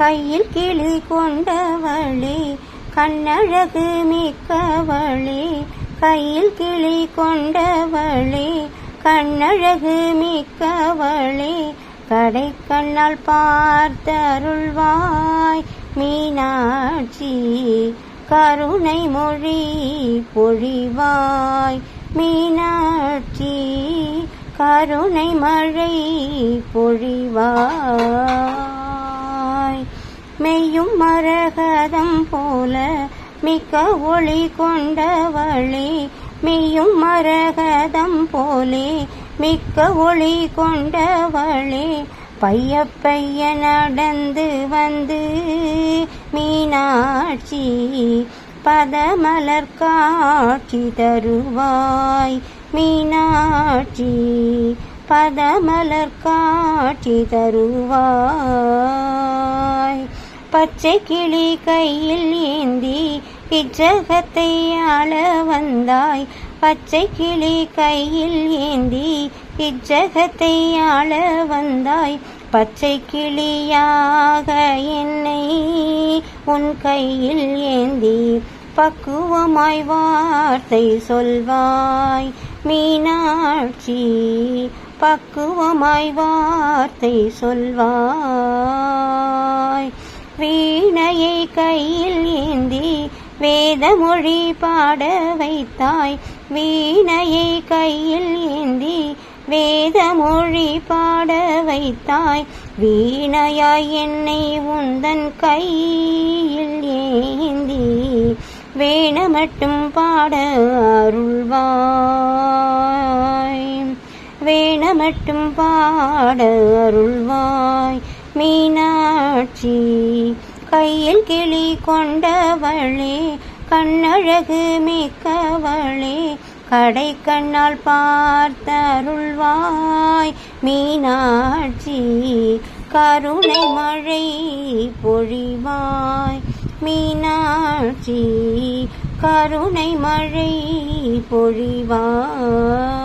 கையில் கிளி கொண்டவளே கண்ணழகு மிக்கவளே கையில் கிளி கொண்டவளே கண்ணழகு மிக்கவளே கடை கண்ணால் பார்த்தருள்வாய் மீனாட்சி கருணை மொழி பொழிவாய் மீனாட்சி கருணை மழை பொழிவாய். மெய்யும் மரகதம் போல மிக்க ஒளி கொண்டவளே மெய்யும் மரகதம் போலே மிக்க ஒளி கொண்டவளே பைய பைய நடந்து வந்து மீனாட்சி பதமலர் காட்சி தருவாய். மீனாட்சி பதமலர் காட்சி தருவாய். பச்சை கிளி கையில் ஏந்தி இச்சகத்தை ஆள வந்தாய். பச்சை கிளி கையில் ஏந்தி இச்சகத்தை ஆள வந்தாய். பச்சை கிளியாக என்னை உன் கையில் ஏந்தி பக்குவமாய் வார்த்தை சொல்வாய். மீனாட்சி பக்குவமாய் வார்த்தை சொல்வாய். வேதமொழி பாட வைத்தாய். வீணையை கையில் ஏந்தி வேதமொழி பாட வைத்தாய். வீணையாய் என்னை உந்தன் கையில் ஏந்தி வேண மட்டும் பாட அருள்வாய். வேண மட்டும் பாட அருள்வாய். மீனாட்சி கையில் கிளி கொண்டவளே கண்ணழகு மிக்கவளே கடை கண்ணால் பார்த்தருள்வாய் மீனாட்சி கருணை மழை பொழிவாய் மீனாட்சி கருணை மழை பொழிவாய்.